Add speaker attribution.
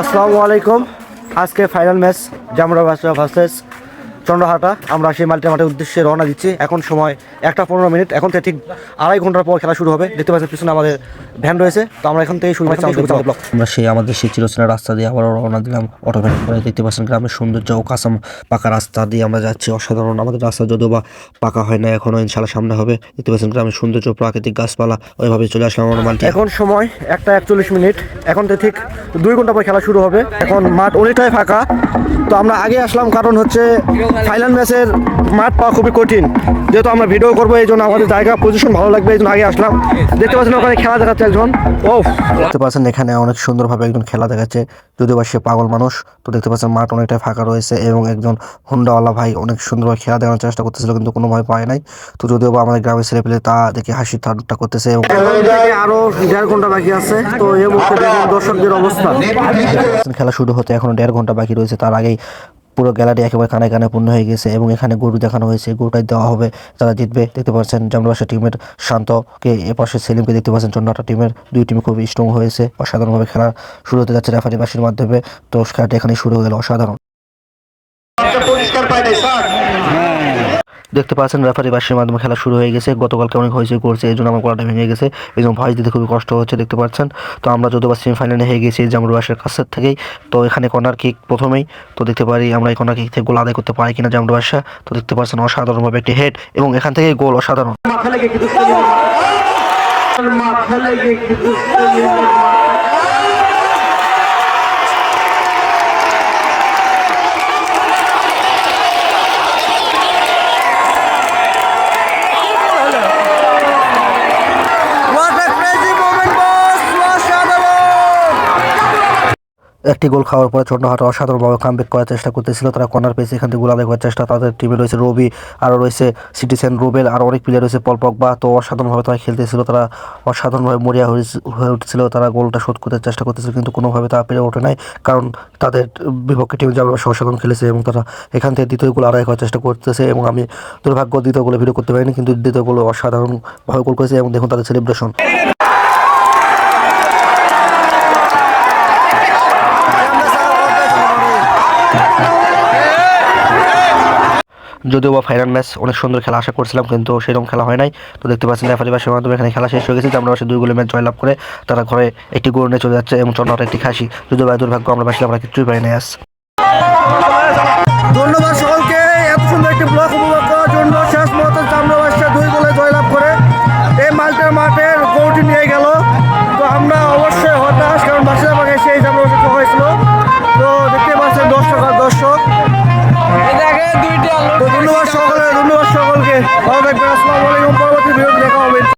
Speaker 1: আসসালামু আলাইকুম। আজকে final match Jamra versus Chandrahata. আমরা সেই মাল্টি মাঠের উদ্দেশ্যে রওনা দিচ্ছি। এখন সময় একটা পনেরো মিনিট। এখন থেকে ঠিক আড়াই ঘণ্টার পর খেলা শুরু হবে। দেখতে পাচ্ছেন পিছনে আমাদের ভ্যান রয়েছে। তো আমরা এখান থেকে শুরু
Speaker 2: আমরা সেই আমাদের সেই চিরচেনা রাস্তা দিয়ে আবার রওনা দিলাম অটো ভ্যান করে। দেখতে পাচ্ছেন গ্রামের সৌন্দর্য ও কাসাম পাকা রাস্তা দিয়ে আমরা যাচ্ছি। অসাধারণ আমাদের রাস্তা যদিও বা পাকা হয় না এখনও ইনশাল্লাহ সামনে হবে। দেখতে পাচ্ছেন গ্রামের সৌন্দর্য প্রাকৃতিক গাছপালা ওইভাবে চলে আসলাম আমরা মাল্টি।
Speaker 1: এখন সময় একটা একচল্লিশ মিনিট। এখন থেকে ঠিক দুই ঘণ্টা পর খেলা শুরু হবে। এখন মাঠ অনেকটাই ফাঁকা। তো আমরা আগে আসলাম কারণ হচ্ছে ফাইনাল ম্যাচের মাঠ পাওয়া খুবই কঠিন। যেহেতু আমরা ভিডিও করব এই জন্য আমাদের জায়গা পজিশন ভালো লাগবে এই জন্য আগে আসলাম। দেখতে পাচ্ছেন ওখানে খেলা দেখাচ্ছে একজন। ও
Speaker 2: দেখতে পাচ্ছেন এখানে অনেক সুন্দরভাবে একজন খেলা দেখাচ্ছে যদিও বা সে পাগল মানুষ। তো দেখতে পাচ্ছেন মাঠ অনেকটাই ফাঁকা রয়েছে এবং একজন হুন্ডাওয়ালা ভাই অনেক সুন্দরভাবে খেলা দেখানোর চেষ্টা করতেছিল কিন্তু কোনোভাবে পায় নাই। তো যদিও বা আমাদের গ্রামের ছেলে পেলে তা দেখে হাসি ঠাট্টা করতেছে এবং
Speaker 1: আরও দেড় ঘণ্টা বাকি আছে তো এই মুহূর্তে দর্শকদের অবস্থা।
Speaker 2: খেলা শুরু হতে এখনও দেড় ঘণ্টা বাকি রয়েছে তার আগেই পুরো গ্যালারি একেবারে কানে কানে পূর্ণ হয়ে গেছে এবং এখানে গরু দেখানো হয়েছে গরুটাই দেওয়া হবে। যারা জিতবে দেখতে পাচ্ছেন জামরাবাসা টিমের শান্তকে এপাশে পাশে সেলিমকে দেখতে পাচ্ছেন চন্ডাটা টিমের দুই টিম খুব স্ট্রং হয়েছে। অসাধারণভাবে খেলা শুরু হতে যাচ্ছে রেফারি বাসির মাধ্যমে। তো খেলাটা এখানে শুরু হয়ে গেল অসাধারণ। দেখতে পাচ্ছেন রেফারি বাসের মাধ্যমে খেলা শুরু হয়ে গেছে। গতকালকে অনেক হয়েছে করছে, এই জন্য আমার গলাটা ভেঙে গেছে। এই জন্য ভয়েস দিতে খুবই কষ্ট হচ্ছে, দেখতে পাচ্ছেন। তো আমরা বা সেমিফাইনালে হয়ে গেছি জামরু বাসের কাছের থেকেই, তো এখানে কর্নার কিক প্রথমেই, তো দেখতে পারি আমরা এই কর্নার কিক থেকে গোল আদায় করতে পারি কিনা জামরু বাসা। তো দেখতে পাচ্ছেন, অসাধারণভাবে একটি হেড এবং এখান থেকে গোল অসাধারণ। একটি গোল খাওয়ার পরে ছোটহাটা অসাধারণভাবে কামব্যাক করার চেষ্টা করতেছিল। তারা কর্নার পেয়েছে, এখান থেকে গোল করার চেষ্টা তাদের টিমে রয়েছে রবি, আরও রয়েছে সিটিসেন রুবেল আর অনেক প্লেয়ার রয়েছে পল পগবা। তো অসাধারণভাবে তারা খেলতেছিল, তারা অসাধারণভাবে মরিয়া হয়ে- উঠছিল, তারা গোলটা শোধ করতে চেষ্টা করতেছিল কিন্তু কোনোভাবে তারা পেরে ওঠে নাই কারণ তাদের বিপক্ষে টিম যাবে অসাধারণ খেলেছে এবং তারা এখান থেকে দ্বিতীয় গোল আদায় করার চেষ্টা করতেছে এবং আমি দুর্ভাগ্য দ্বিতীয় গোলে ভিডিও করতে পারিনি কিন্তু দ্বিতীয় গোল অসাধারণভাবে গোল করেছে এবং দেখুন তাদের সেলিব্রেশন যদিও বা ফাইনাল ম্যাচ অনেক সুন্দর খেলা আশা করছিলাম, কিন্তু সেরকম খেলা হয় নাই। তো দেখতে পাচ্ছেন রেফারি বাসের মাধ্যমে এখানে খেলা শেষ হয়ে গেছে আমরা বাসে দুই গোলে ম্যাচ জয়লাভ করে তারা ঘরে একটি গোল নিয়ে চলে যাচ্ছে এবং চন্দ্রটা একটি খাসি। যদিও বা দুর্ভাগ্য, আমরা বাসলে আমরা কিছুই পাই নাই আস
Speaker 1: ধন্যবাদ সকলকে, এত সুন্দর একটি ব্লক ভালো থাকবেন আসসালামু আলাইকুম পরবর্তী ভিডিওতে দেখা হবে।